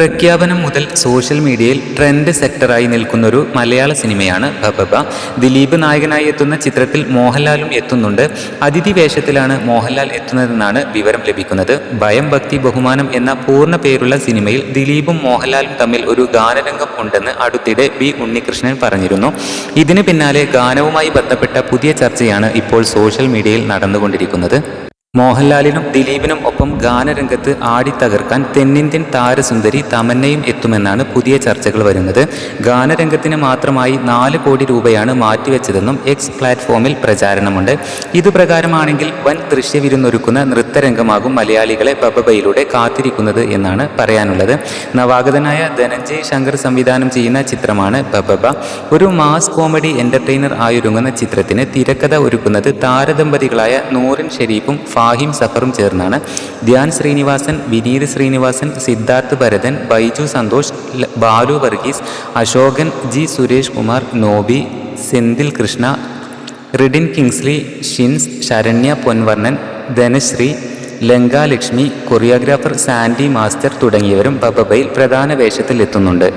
പ്രഖ്യാപനം മുതൽ സോഷ്യൽ മീഡിയയിൽ ട്രെൻഡ് സെക്ടറായി നിൽക്കുന്നൊരു മലയാള സിനിമയാണ് ബബബ ദിലീപ് നായകനായി എത്തുന്ന ചിത്രത്തിൽ മോഹൻലാലും എത്തുന്നുണ്ട്. അതിഥി വേഷത്തിലാണ് മോഹൻലാൽ എത്തുന്നതെന്നാണ് വിവരം ലഭിക്കുന്നത്. ഭയം ഭക്തി ബഹുമാനം എന്ന പൂർണ പേരുള്ള സിനിമയിൽ ദിലീപും മോഹൻലാലും തമ്മിൽ ഒരു ഗാനരംഗം ഉണ്ടെന്ന് അടുത്തിടെ ബി ഉണ്ണികൃഷ്ണൻ പറഞ്ഞിരുന്നു. ഇതിന് പിന്നാലെ ഗാനവുമായി ബന്ധപ്പെട്ട പുതിയ ചർച്ചയാണ് ഇപ്പോൾ സോഷ്യൽ മീഡിയയിൽ നടന്നുകൊണ്ടിരിക്കുന്നത്. മോഹൻലാലിനും ദിലീപിനും ഒപ്പം ഗാനരംഗത്ത് ആടിത്തകർക്കാൻ തെന്നിന്ത്യൻ താരസുന്ദരി തമന്നയും എത്തുമെന്നാണ് പുതിയ ചർച്ചകൾ വരുന്നത്. ഗാനരംഗത്തിന് മാത്രമായി നാല് കോടി രൂപയാണ് മാറ്റിവെച്ചതെന്നും എക്സ് പ്ലാറ്റ്ഫോമിൽ പ്രചാരണമുണ്ട്. ഇതുപ്രകാരമാണെങ്കിൽ വൻ ദൃശ്യവിരുന്നൊരുക്കുന്ന നൃത്തരംഗമാകും മലയാളികളെ ബബബയിലൂടെ കാത്തിരിക്കുന്നത് എന്നാണ് പറയാനുള്ളത്. നവാഗതനായ ധനഞ്ജയ് ശങ്കർ സംവിധാനം ചെയ്യുന്ന ചിത്രമാണ് ബബബ ഒരു മാസ് കോമഡി എന്റർടൈനർ ആയൊരുങ്ങുന്ന ചിത്രത്തിന് തിരക്കഥ ഒരുക്കുന്നത് താരദമ്പതികളായ നൂറിൻ ഷെരീഫും ഫാഹിം സഫറും ചേർന്നാണ്. Dhyan Sreenivasan Vineeth Sreenivasan Siddharth Bharathan Baiju Santhosh Balu Varghese Ashokan G Suresh Kumar Noby Senthil Krishna Redin Kingsley Shince Saranya Ponvannan Dhanashree Lankalakshmi choreographer Sandy master തുടങ്ങിയവരും ബബബയിൽ പ്രധാന വേഷത്തിൽ എത്തുന്നുണ്ട്